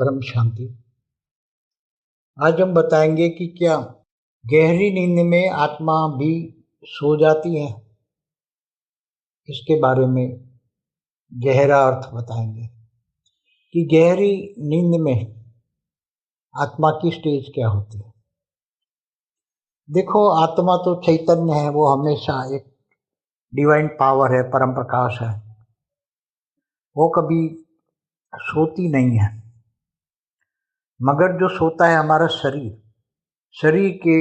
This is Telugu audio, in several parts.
परम शांति। आज हम बताएँगे कि क्या गहरी नींद में आत्मा भी सो जाती है। इसके बारे में गहरा अर्थ बताएँगे कि गहरी नींद में आत्मा की स्टेज क्या होती है। देखो, आत्मा तो चैतन्य है, वो हमेशा एक डिवाइन पावर है, परम प्रकाश है। वो कभी सोती नहीं है। मगर जो सोता है हमारा शरीर शरीर के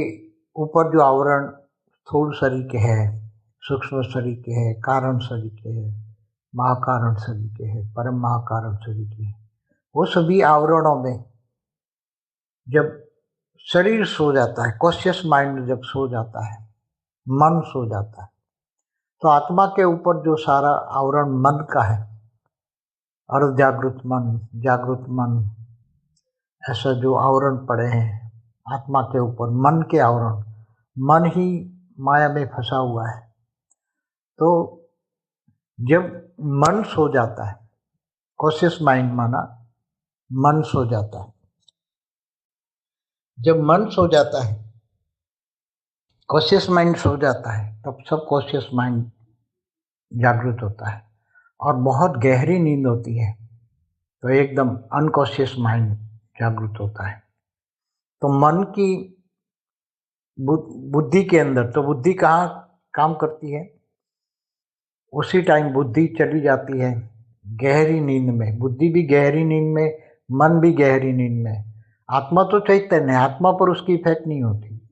ऊपर जो आवरण स्थूल शरीर के है, सूक्ष्म शरीर के है, कारण शरीर के है, महाकारण शरीर के है, परम महाकारण शरीर के है, वो सभी आवरणों में जब शरीर सो जाता है कॉशियस माइंड जब सो जाता है, मन सो जाता है तो आत्मा के ऊपर जो सारा आवरण मन का है अर्ध जागृत मन जागृत मन ऐसा जो आवरण पड़े हैं, आत्मा के ऊपर, मन के आवरण, मन ही माया में फंसा हुआ है। तो जब मन सो जाता है कॉशियस माइंड माना, मन सो जाता है। जब मन सो जाता है कॉशियस माइंड सो जाता है, तब सब कॉशियस माइंड जागृत होता है। और बहुत गहरी नींद होती है तो एकदम अनकॉशियस माइंड जागृत होता है। तो मन की बुद्धि के अंदर तो बुद्धि कहाँ काम करती है? उसी टाइम बुद्धि चली जाती है गहरी नींद में। बुद्धि भी गहरी नींद में, मन भी गहरी नींद में। आत्मा तो चैतन्य है, आत्मा पर उसकी इफ़ेक्ट नहीं होती।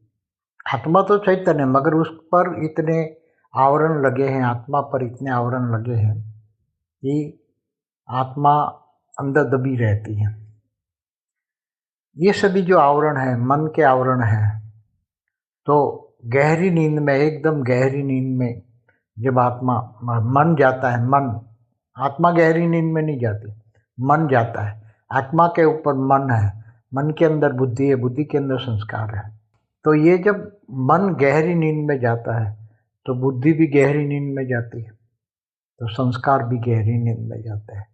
आत्मा तो चैतन्य है, मगर उस पर इतने आवरण लगे हैं, आत्मा पर इतने आवरण लगे हैं कि आत्मा अंदर दबी रहती है। ये सभी जो आवरण है, मन के आवरण है तो गहरी नींद में, एकदम गहरी नींद में जब आत्मा, मन जाता है, मन, आत्मा गहरी नींद में नहीं जाती, मन जाता है। आत्मा के ऊपर मन है, मन के अंदर बुद्धि है, बुद्धि के अंदर संस्कार है। तो ये जब मन गहरी नींद में जाता है तो बुद्धि भी गहरी नींद में जाती है तो संस्कार भी गहरी नींद में जाते हैं।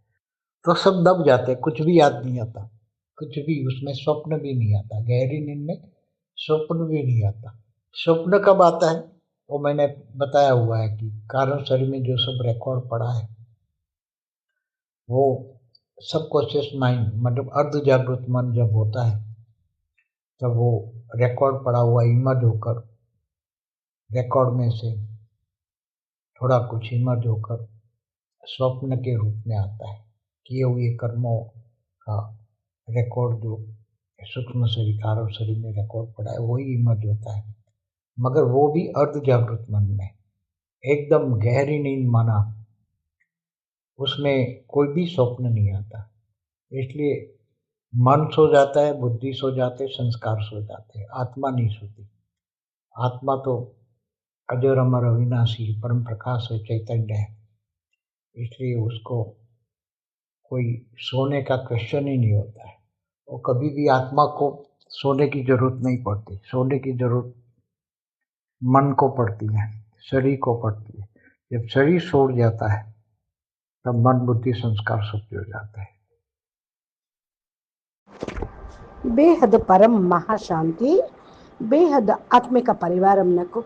तो सब दब जाते हैं, कुछ भी याद नहीं आता। कुछ भी, उसमें स्वप्न भी नहीं आता, गहरी नींद में स्वप्न भी नहीं आता। स्वप्न कब आता है? वो मैंने बताया हुआ है कि कारण शरीर में जो सब रिकॉर्ड पड़ा है, वो सब कॉशियस माइंड मतलब अर्ध जागृत मन जब होता है, तब वो रिकॉर्ड पड़ा हुआ इमर्ज होकर रिकॉर्ड में से थोड़ा कुछ इमर्ज होकर स्वप्न के रूप में आता है, किए हुए कर्मों का रिकॉर्ड जो सूक्ष्म शरीर कारण शरीर में रिकॉर्ड पड़ा है, वही इमर्ज होता है। मगर वो भी अर्ध जागृत मन में। एकदम गहरी नींद माना, उसमें कोई भी स्वप्न नहीं आता। इसलिए मन सो जाता है, बुद्धि सो जाते संस्कार सो जाते आत्मा नहीं सोती। आत्मा तो अजर अमर अविनाशी, परम प्रकाश है चैतन्य है। इसलिए उसको कोई सोने का क्वेश्चन ही नहीं होता है। वो कभी भी आत्मा को सोने की जरूरत नहीं पड़ती सोने की जरूरत मन को पड़ती है शरीर को पड़ती है जब शरीर छोड़ जाता है तब मन बुद्धि संस्कार सब जुड़ जाता है బేహద్ పరం మహాశాంతి బేహద్ ఆత్మిక పరివారంనకు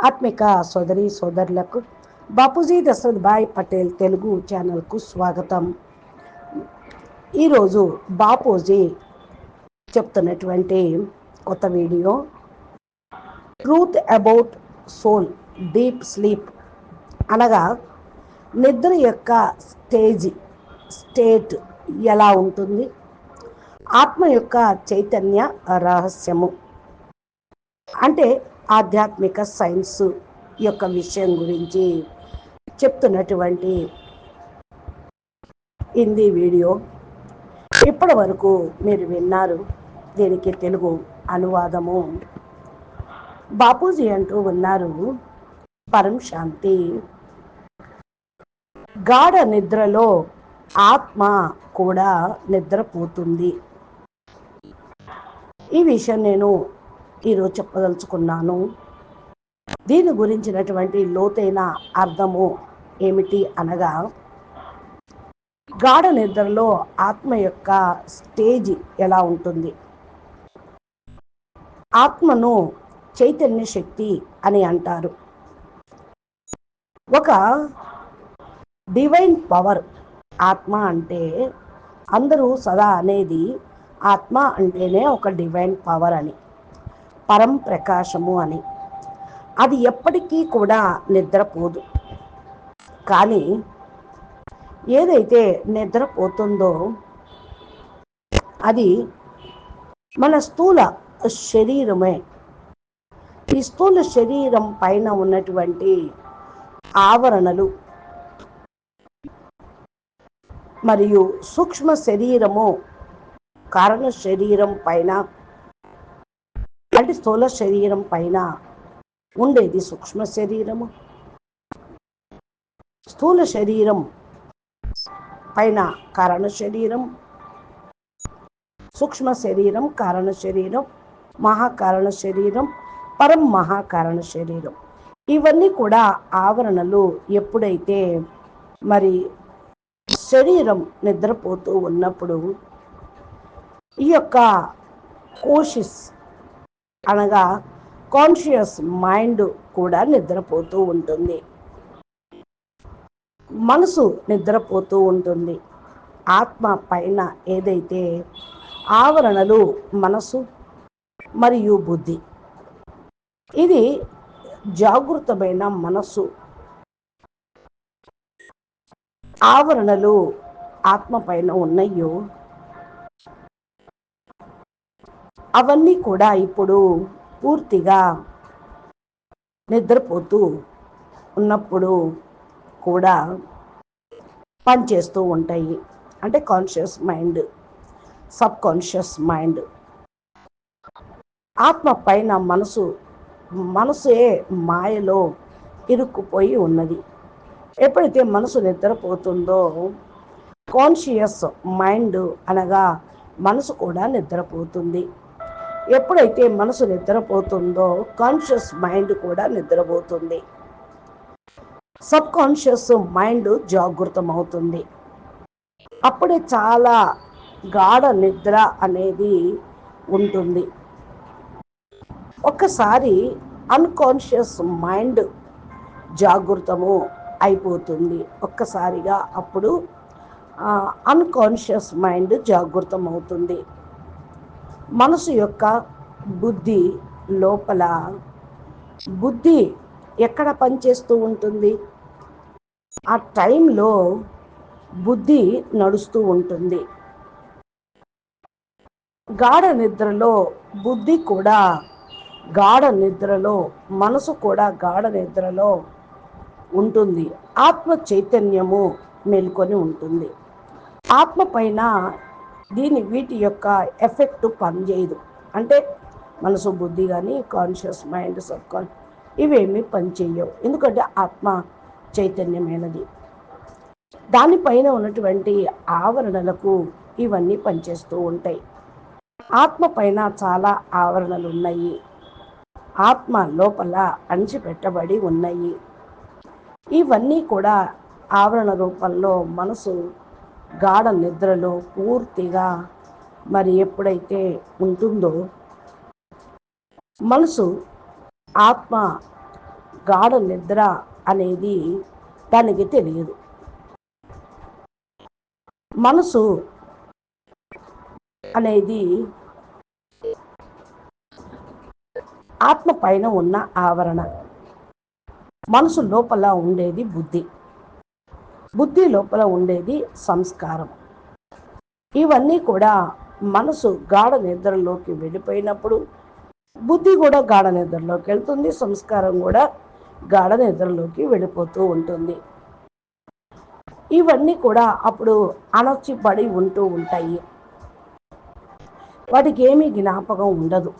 ఆత్మిక సోదరి సోదరులకు బాపూజీ దశరథ్ భాయ్ పటేల్ తెలుగు ఛానల్కు స్వాగతం ఈరోజు బాపూజీ చెప్తున్నటువంటి కొత్త video. Truth about soul deep sleep అనగా నిద్ర యొక్క స్టేజ్ స్టేట్ ఎలా ఉంటుంది? ఆత్మ యొక్క చైతన్య రహస్యము. అంటే ఆధ్యాత్మిక సైన్స్ యొక్క విషయం గురించి చెప్తున్నటువంటి హిందీ వీడియో. ఇప్పటి వరకు మీరు విన్నారు దీనికి తెలుగు అనువాదము? బాపూజీ అంటూ ఉన్నారు పరం శాంతి. గాఢ నిద్రలో ఆత్మ కూడా నిద్రపోతుంది. ఈ విషయం నేను ఈరోజు చెప్పదలుచుకున్నాను. దీని గురించినటువంటి లోతైన అర్థము ఏమిటి అనగా గాఢ నిద్రలో ఆత్మ యొక్క స్టేజ్ ఎలా ఉంటుంది? ఆత్మను చైతన్య శక్తి అని అంటారు. ఒక డివైన్ పవర్ ఆత్మ అంటే అందరూ సదా అనేది ఆత్మ అంటేనే ఒక డివైన్ పవర్ అని పరం ప్రకాశము అని. అది ఎప్పటికీ కూడా నిద్రపోదు. కానీ ఏదైతే నిద్రపోతుందో అది మన స్థూల శరీరమే. ఈ స్థూల శరీరం పైన ఉన్నటువంటి ఆవరణలు మరియు సూక్ష్మ శరీరము కారణ శరీరం పైన అంటే స్థూల శరీరం పైన ఉండేది సూక్ష్మ శరీరము. స్థూల శరీరం పైన కారణ శరీరం సూక్ష్మ శరీరం కారణ శరీరం మహాకారణ శరీరం పరం మహాకారణ శరీరం. ఇవన్నీ కూడా ఆవరణలు ఎప్పుడైతే మరి శరీరం నిద్రపోతూ ఉన్నప్పుడు ఈ యొక్క కోషిస్ అనగా కాన్షియస్ మైండ్ కూడా నిద్రపోతూ ఉంటుంది. మనసు నిద్రపోతూ ఉంటుంది. ఆత్మ పైన ఏదైతే ఆవరణలు మనసు మరియు బుద్ధి. ఇది జాగృతమైన మనసు ఆవరణలు ఆత్మ పైన ఉన్నాయో అవన్నీ కూడా ఇప్పుడు పూర్తిగా నిద్రపోతూ ఉన్నప్పుడు కూడా పనిచేస్తూ ఉంటాయి. అంటే conscious mind subconscious mind ఆత్మ పైన మనసు మనసే మాయలో ఇరుక్కుపోయి ఉన్నది. ఎప్పుడైతే మనసు నిద్రపోతుందో కాన్షియస్ మైండ్ అనగా మనసు కూడా నిద్రపోతుంది. ఎప్పుడైతే మనసు నిద్రపోతుందో కాన్షియస్ మైండ్ కూడా నిద్రపోతుంది. సబ్ కాన్షియస్ మైండ్ జాగృతం అవుతుంది అప్పుడే చాలా గాఢ నిద్ర అనేది ఉంటుంది. ఒక్కసారి అన్కాన్షియస్ మైండ్ జాగృతము అయిపోతుంది. ఒక్కసారిగా అప్పుడు అన్కాన్షియస్ మైండ్ జాగృతం అవుతుంది మనసు యొక్క బుద్ధి లోపల బుద్ధి ఎక్కడ పనిచేస్తూ ఉంటుంది? ఆ టైంలో బుద్ధి నడుస్తూ ఉంటుంది. గాఢ నిద్రలో బుద్ధి కూడా గాఢ నిద్రలో మనసు కూడా గాఢ నిద్రలో ఉంటుంది. ఆత్మ చైతన్యము మేల్కొని ఉంటుంది. ఆత్మ పైన దీని వీటి యొక్క ఎఫెక్ట్ పనిచేయదు. అంటే మనసు బుద్ధి కానీ కాన్షియస్ మైండ్ సబ్ కాన్ ఇవేమీ పనిచేయవు. ఎందుకంటే ఆత్మ చైతన్యమైనది. దానిపైన ఉన్నటువంటి ఆవరణలకు ఇవన్నీ పనిచేస్తూ ఉంటాయి. ఆత్మ పైన చాలా ఆవరణలు ఉన్నాయి. ఆత్మ లోపల అణిచిపెట్టబడి ఉన్నాయి. ఇవన్నీ కూడా ఆవరణ రూపంలో మనసు గాఢ నిద్రలో పూర్తిగా మరి ఎప్పుడైతే ఉంటుందో మనసు ఆత్మ గాఢ నిద్ర అనేది దానికి తెలియదు. మనసు అనేది ఆత్మ పైన ఉన్న ఆవరణ. మనసు లోపల ఉండేది బుద్ధి. బుద్ధి లోపల ఉండేది సంస్కారం. ఇవన్నీ కూడా మనసు గాఢ నిద్రలోకి వెళ్ళిపోయినప్పుడు బుద్ధి కూడా గాఢ నిద్రలోకి వెళ్తుంది సంస్కారం కూడా గాఢ నిద్రలోకి వెళ్ళిపోతూ ఉంటుంది. ఇవన్నీ కూడా అప్పుడు అణచిపడి ఉంటూ ఉంటాయి. వాటికి ఏమీ జ్ఞాపకం ఉండదు.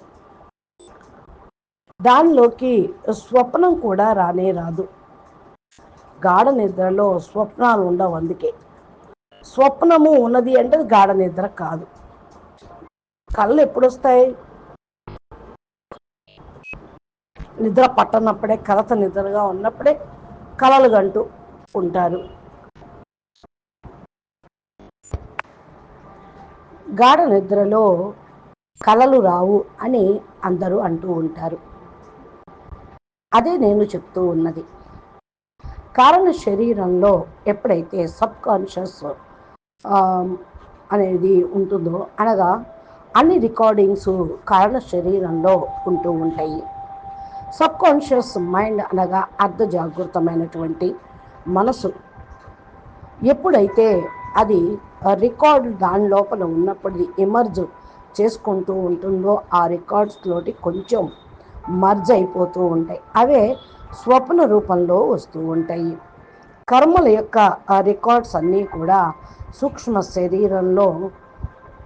దానిలోకి స్వప్నం కూడా రానే రాదు. గాఢ నిద్రలో స్వప్నాలు ఉండవు అందుకే. స్వప్నము ఉన్నది అంటే గాఢ నిద్ర కాదు. కళ్ళు ఎప్పుడు వస్తాయి నిద్ర పట్టనప్పుడే కలత నిద్రగా ఉన్నప్పుడే కలలు గంటూ ఉంటారు. గాఢ నిద్రలో కలలు రావు అని అందరూ అంటూ ఉంటారు. అదే నేను చెప్తూ ఉన్నది. కారణ శరీరంలో ఎప్పుడైతే సబ్ కాన్షియస్ అనేది ఉంటుందో అనగా అన్ని రికార్డింగ్స్ కారణ శరీరంలో ఉంటూ ఉంటాయి. సబ్ కాన్షియస్ మైండ్ అనగా అర్ధ జాగృతమైనటువంటి మనసు. ఎప్పుడైతే అది రికార్డ్ దాని లోపల ఉన్నప్పుడు ఎమర్జ్ చేసుకుంటూ ఉంటుందో ఆ రికార్డ్స్లోటి కొంచెం మర్జ్ అయిపోతూ ఉంటాయి. అవే స్వప్న రూపంలో వస్తూ ఉంటాయి. కర్మల యొక్క రికార్డ్స్ అన్నీ కూడా సూక్ష్మ శరీరంలో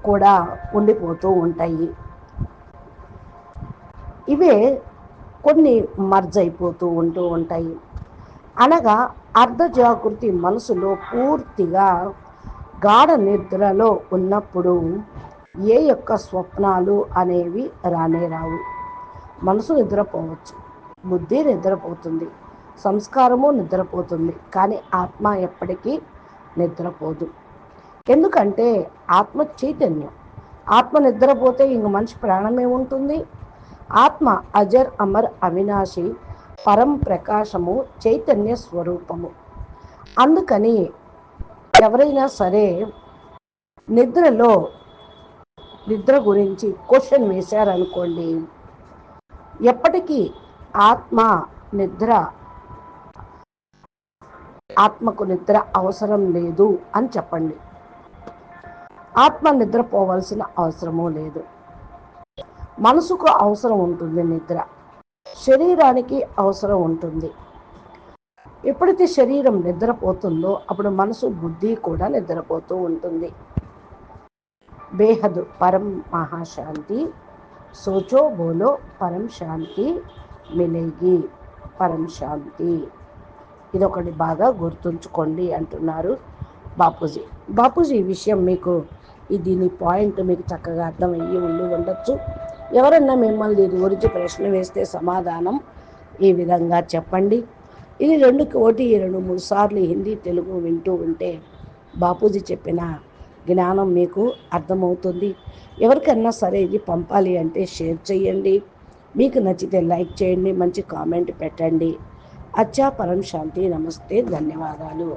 కూడా ఉండిపోతూ ఉంటాయి. ఇవే కొన్ని మర్జ్ అయిపోతూ ఉంటూ ఉంటాయి. అనగా అర్ధజాగృతి మనసులో పూర్తిగా గాఢ నిద్రలో ఉన్నప్పుడు ఏ యొక్క స్వప్నాలు అనేవి రానే రావు. మనసు నిద్రపోవచ్చు. బుద్ధి నిద్రపోతుంది. సంస్కారము నిద్రపోతుంది. కానీ ఆత్మ ఎప్పటికీ నిద్రపోదు. ఎందుకంటే ఆత్మ చైతన్యం. ఆత్మ నిద్రపోతే ఇంక మనిషి ప్రాణమే ఉంటుంది. ఆత్మ అజర్ అమర్ అవినాశి పరం ప్రకాశము చైతన్య స్వరూపము. అందుకని ఎవరైనా సరే నిద్రలో నిద్ర గురించి క్వశ్చన్ వేశారనుకోండి ఎప్పటికీ ఆత్మ నిద్ర ఆత్మకు నిద్ర అవసరం లేదు అని చెప్పండి. ఆత్మ నిద్రపోవాల్సిన అవసరమూ లేదు. మనసుకు అవసరం ఉంటుంది నిద్ర. శరీరానికి అవసరం ఉంటుంది. ఎప్పుడైతే శరీరం నిద్రపోతుందో అప్పుడు మనసు బుద్ధి కూడా నిద్రపోతూ ఉంటుంది. బేహదు పరం మహాశాంతి. సోచో బోలో పరం శాంతి మిలేగి పరం శాంతి ఇదొకటి బాగా గుర్తుంచుకోండి అంటున్నారు బాపూజీ. బాపూజీ ఈ విషయం మీకు దీని పాయింట్ మీకు చక్కగా అర్థమయ్యి ఉండి ఉండొచ్చు. ఎవరన్నా మిమ్మల్ని దీని గురించి ప్రశ్న వేస్తే సమాధానం ఈ విధంగా చెప్పండి. ఇది రెండు కోటి రెండు మూడు సార్లు హిందీ తెలుగు వింటూ ఉంటే బాపూజీ చెప్పిన జ్ఞానం మీకు అర్థమవుతుంది. ఎవరికన్నా సరే ఇది పంపాలి అంటే షేర్ చేయండి. మీకు నచ్చితే లైక్ చేయండి మంచి కామెంట్ పెట్టండి. అచ్చా పరం శాంతి నమస్తే ధన్యవాదాలు.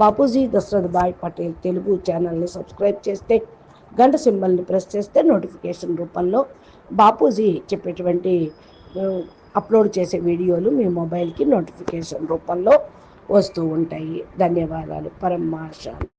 బాపూజీ దశరథ్ భాయ్ పటేల్ తెలుగు ఛానల్ని సబ్స్క్రైబ్ చేస్తే గంట సింబల్ని ప్రెస్ చేస్తే నోటిఫికేషన్ రూపంలో బాపూజీ చెప్పేటువంటి అప్లోడ్ చేసే వీడియోలు మీ మొబైల్కి నోటిఫికేషన్ రూపంలో వస్తూ ఉంటాయి. ధన్యవాదాలు. పరమాశాంతి